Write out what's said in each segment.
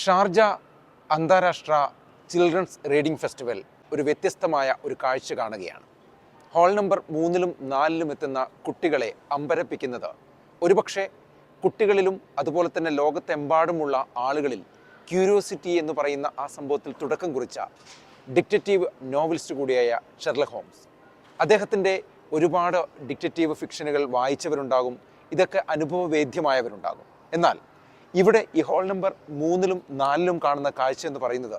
Sharjah അന്താരാഷ്ട്ര children's reading festival ഒരു വ്യത്യസ്തമായ ഒരു കാഴ്ച കാണുകയാണ്. ഹാൾ നമ്പർ മൂന്നിലും നാലിലും എത്തുന്ന കുട്ടികളെ അമ്പരപ്പിക്കുന്നത് ഒരുപക്ഷെ കുട്ടികളിലും അതുപോലെ തന്നെ ലോകത്തെമ്പാടുമുള്ള ആളുകളിൽ ക്യൂരിയോസിറ്റി എന്ന് പറയുന്ന ആ സംഭവത്തിൽ തുടക്കം കുറിച്ച ഡിക്റ്ററ്റീവ് നോവലിസ്റ്റ് കൂടിയായ ഷെർലക് ഹോംസ്. അദ്ദേഹത്തിന്റെ ഒരുപാട് ഡിക്റ്ററ്റീവ് ഫിക്ഷനുകൾ വായിച്ചവരുണ്ടാകും ഇതൊക്കെ അനുഭവവേദ്യമായവരുണ്ടാകും. എന്നാൽ ഇവിടെ ഈ ഹോൾ നമ്പർ മൂന്നിലും നാലിലും കാണുന്ന കാഴ്ച എന്ന് പറയുന്നത്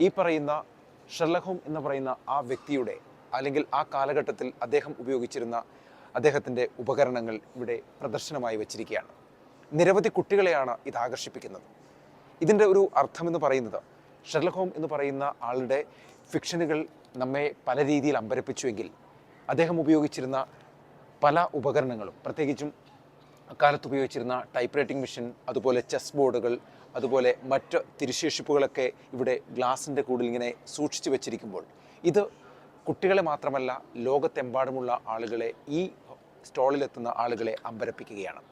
ഈ പറയുന്ന ഷെർലഹോം എന്ന് പറയുന്ന ആ വ്യക്തിയുടെ അല്ലെങ്കിൽ ആ കാലഘട്ടത്തിൽ അദ്ദേഹം ഉപയോഗിച്ചിരുന്ന അദ്ദേഹത്തിന്റെ ഉപകരണങ്ങൾ ഇവിടെ പ്രദർശനമായി വച്ചിരിക്കുകയാണ്. നിരവധി കുട്ടികളെയാണ് ഇത് ആകർഷിപ്പിക്കുന്നത്. ഇതിന്റെ ഒരു അർത്ഥമെന്ന് പറയുന്നത് ഷെർലഹോം എന്ന് പറയുന്ന ആളുടെ ഫിക്ഷനുകൾ നമ്മെ പല രീതിയിൽ അമ്പരപ്പിച്ചുവെങ്കിൽ അദ്ദേഹം ഉപയോഗിച്ചിരുന്ന പല ഉപകരണങ്ങളും പ്രത്യേകിച്ചും അക്കാലത്ത് ഉപയോഗിച്ചിരുന്ന ടൈപ്പ് റൈറ്റിംഗ് മെഷീൻ അതുപോലെ ചെസ് ബോർഡുകൾ അതുപോലെ മറ്റ് തിരുശേഷിപ്പുകളൊക്കെ ഇവിടെ ഗ്ലാസിന്റെ കൂടിൽ ഇങ്ങനെ സൂക്ഷിച്ചു വെച്ചിരിക്കുമ്പോൾ ഇത് കുട്ടികളെ മാത്രമല്ല ലോകത്തെമ്പാടുമുള്ള ആളുകളെ ഈ സ്റ്റോളിലെത്തുന്ന ആളുകളെ അമ്പരപ്പിക്കുകയാണ്.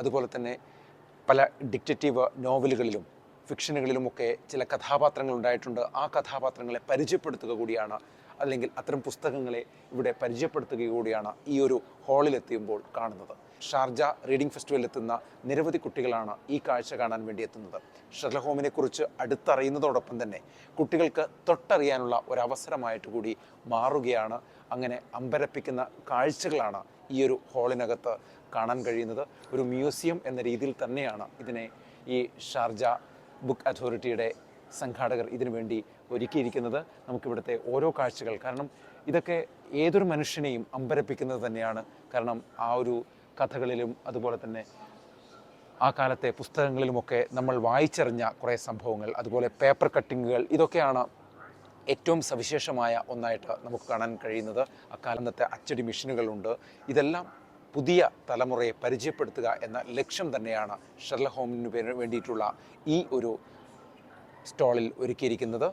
അതുപോലെ തന്നെ പല ഡിക്റ്റേറ്റീവ് നോവലുകളിലും ഫിക്ഷനുകളിലുമൊക്കെ ചില കഥാപാത്രങ്ങൾ ഉണ്ടായിട്ടുണ്ട്. ആ കഥാപാത്രങ്ങളെ പരിചയപ്പെടുത്തുക കൂടിയാണ് അല്ലെങ്കിൽ അത്തരം പുസ്തകങ്ങളെ ഇവിടെ പരിചയപ്പെടുത്തുക കൂടിയാണ് ഈ ഒരു ഹാളിലെത്തിയുമ്പോൾ കാണുന്നത്. ഷാർജ റീഡിംഗ് ഫെസ്റ്റിവലിൽ എത്തുന്ന നിരവധി കുട്ടികളാണ് ഈ കാഴ്ച കാണാൻ വേണ്ടി എത്തുന്നത്. ഷെർലക് കുറിച്ച് അടുത്തറിയുന്നതോടൊപ്പം തന്നെ കുട്ടികൾക്ക് തൊട്ടറിയാനുള്ള ഒരവസരമായിട്ട് കൂടി മാറുകയാണ്. അങ്ങനെ അമ്പരപ്പിക്കുന്ന കാഴ്ചകളാണ് ഈ ഒരു ഹാളിനകത്ത് കാണാൻ കഴിയുന്നത്. ഒരു മ്യൂസിയം എന്ന രീതിയിൽ തന്നെയാണ് ഇതിനെ ഈ ഷാർജ ബുക്ക് അതോറിറ്റിയുടെ സംഘാടകർ ഇതിനു വേണ്ടി ഒരുക്കിയിരിക്കുന്നത്. നമുക്കിവിടുത്തെ ഓരോ കാഴ്ചകൾ. കാരണം ഇതൊക്കെ ഏതൊരു മനുഷ്യനെയും അമ്പരപ്പിക്കുന്നത് തന്നെയാണ്. കാരണം ആ ഒരു കഥകളിലും അതുപോലെ തന്നെ ആ കാലത്തെ പുസ്തകങ്ങളിലുമൊക്കെ നമ്മൾ വായിച്ചറിഞ്ഞ കുറേ സംഭവങ്ങൾ അതുപോലെ പേപ്പർ കട്ടിങ്ങുകൾ ഇതൊക്കെയാണ് ഏറ്റവും സവിശേഷമായ ഒന്നായിട്ട് നമുക്ക് കാണാൻ കഴിയുന്നത്. അക്കാലത്തെ അച്ചടി മെഷീനുകളുണ്ട്. ഇതെല്ലാം പുതിയ തലമുറയെ പരിചയപ്പെടുത്തുക എന്ന ലക്ഷ്യം തന്നെയാണ് ഷെർലക് ഹോമിന് വേണ്ടിയിട്ടുള്ള ഈ ഒരു സ്റ്റോളിൽ ഒരുക്കിയിരിക്കുന്നത്.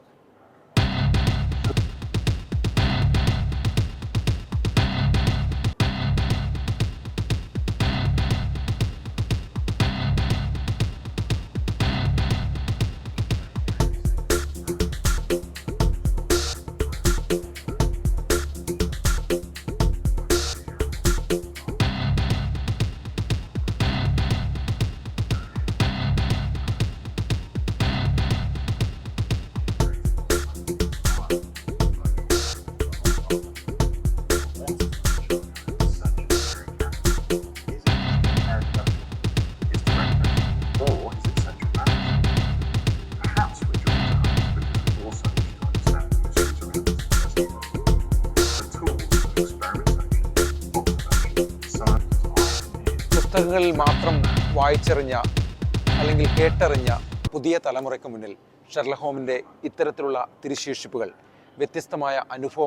പുസ്തകങ്ങളിൽ മാത്രം വായിച്ചറിഞ്ഞ അല്ലെങ്കിൽ കേട്ടറിഞ്ഞ പുതിയ തലമുറയ്ക്ക് മുന്നിൽ ഷെർലഹോമിന്റെ ഇത്തരത്തിലുള്ള തിരുശേഷിപ്പുകൾ വ്യത്യസ്തമായ അനുഭവം